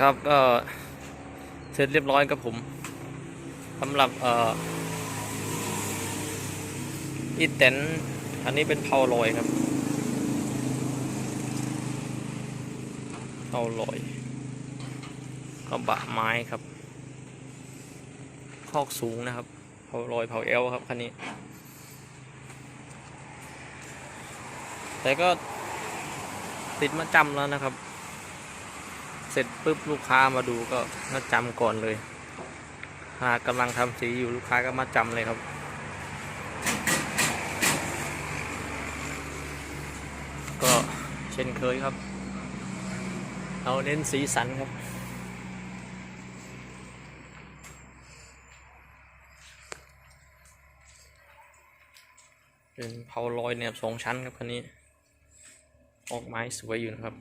ครับก็เสร็จเรียบร้อยครับผมสำหรับเอ่ออีแตนอันนี้เป็นเพาลอยครับเพาลอยกระบะไม้ครับ คอกสูงนะครับเพาลอยเผาเอลครับคันนี้ แต่ก็ติดมาจำแล้วนะครับ เสร็จปุ๊บลูกค้ามาดูก็มาจำก่อนเลย หากกำลังทำสีอยู่ลูกค้าก็มาจำเลยครับ ก็เช่นเคยครับ เราเน้นสีสันครับเป็นเผาลอยแนบสองชั้นครับคันนี้ ออกไม้สวยอยู่นะครับ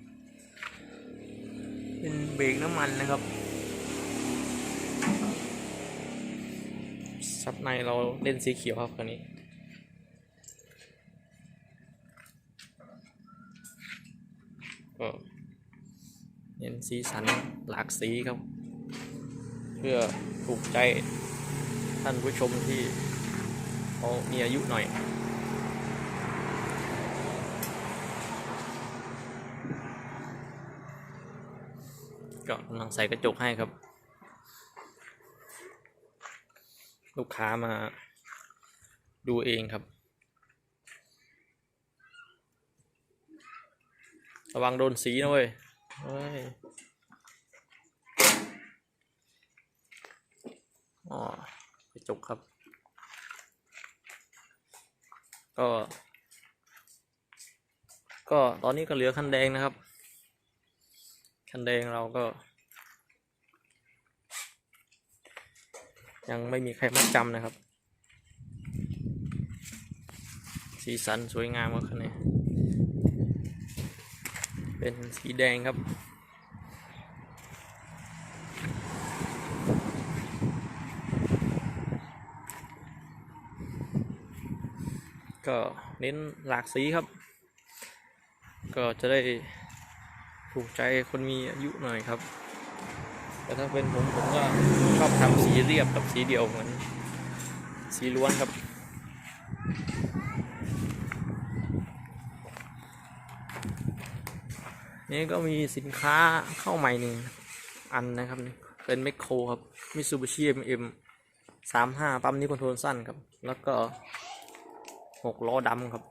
เป็นเบรกน้ำมันนะครับ ซับในเราเล่นสีเขียวครับคันนี้ก็เน้นสีสันหลากสีครับ เพื่อถูกใจท่านผู้ชมที่เขามีอายุหน่อย ก็กำลังใส่กระจกให้ครับ ลูกค้ามาดูเองครับ ระวังโดนสีนะเว้ยเฮ้ยอ๋อกระจกครับ ก็ ก็ตอนนี้ก็เหลือคันแดงนะครับ คันแดงเราก็ ยังไม่มีใครมาจำนะครับ สีสันสวยงามมากคันนี้ เป็นสีแดงครับก็เน้นหลากสีครับ ก็จะได้ ถูกใจคนมีอายุหน่อยครับ แต่ถ้าเป็นผมผมก็ชอบทำสีเรียบกับสีเดียวเหมือนสีล้วนครับนี่ก็มีสินค้าเข้าใหม่หนึ่งอันนะครับเป็นแมคโครครับมิซูบิชิเอ็มเอ็มสามห้าปั๊มนี้คอนโทรลสั้นครับ แล้วก็หกล้อดำครับ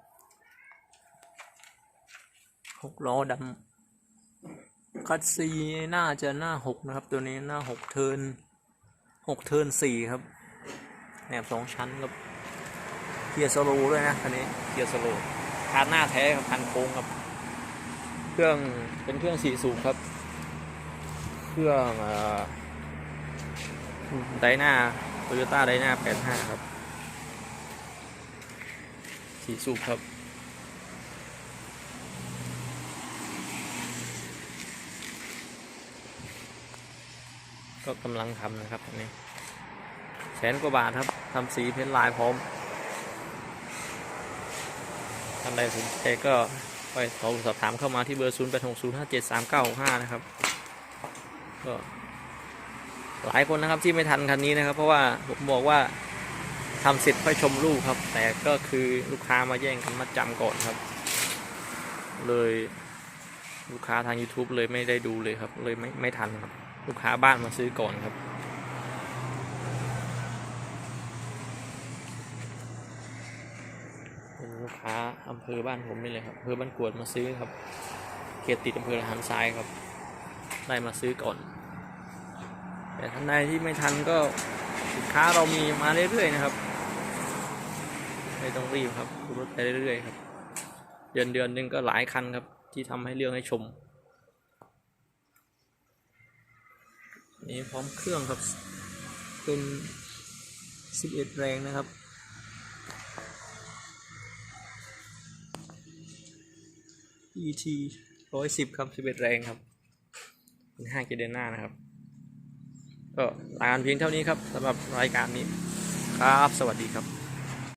หกล้อดำ คัดซีน่าจะหน้าหกนะครับ ตัวนี้หน้าหกเทินหกเทินสี่ครับแหนบสองชั้นครับเกียร์สโลด้วยนะคันนี้เกียร์สโลคานหน้าแท้ครับคันโค้งครับ เครื่องเป็นเครื่องสี่สูบครับ เครื่องไดนาโตโยต้าไดนาแปดห้าครับสี่สูบครับ ก็กำลังทำนะครับอันนี้แสนกว่าบาทครับทำสีเพ้นลายพร้อมท่านใดสนใจก็ไปโทรสอบถามเข้ามาที่เบอร์ 0 8 6 0 5 7 3 9 6 5 นะครับ ก็หลายคนนะครับที่ไม่ทันคันนี้นะครับ เพราะว่าผมบอกว่าทำเสร็จค่อยชมรูปครับ แต่ก็คือลูกค้ามาแย่งกันมาจำก่อนครับ เลยลูกค้าทาง YouTube เลยไม่ได้ดูเลยครับ เลยไม่ไม่ทันครับ ลูกค้าบ้านมาซื้อก่อนครับ เป็นลูกค้าอำเภอบ้านผมนี่เลยครับอำเภอบ้านกวดมาซื้อครับ เขตติดอำเภอละหารทรายครับ ได้มาซื้อก่อน แต่ท่านใดที่ไม่ทันก็สินค้าเรามีมาเรื่อยๆนะครับ ไม่ต้องรีบครับดูรถไปเรื่อยๆครับ เดือนเดือนหนึงก็หลายคันครับ ที่ทำให้เรื่องให้ชม นี่พร้อมเครื่องครับ เป็น 11 แรงนะครับ ET 110 ครับ 11 แรงครับเป็นห้างเจเดนหน้านะครับ ก็รายการเพียงเท่านี้ครับสำหรับรายการนี้ครับ สวัสดีครับ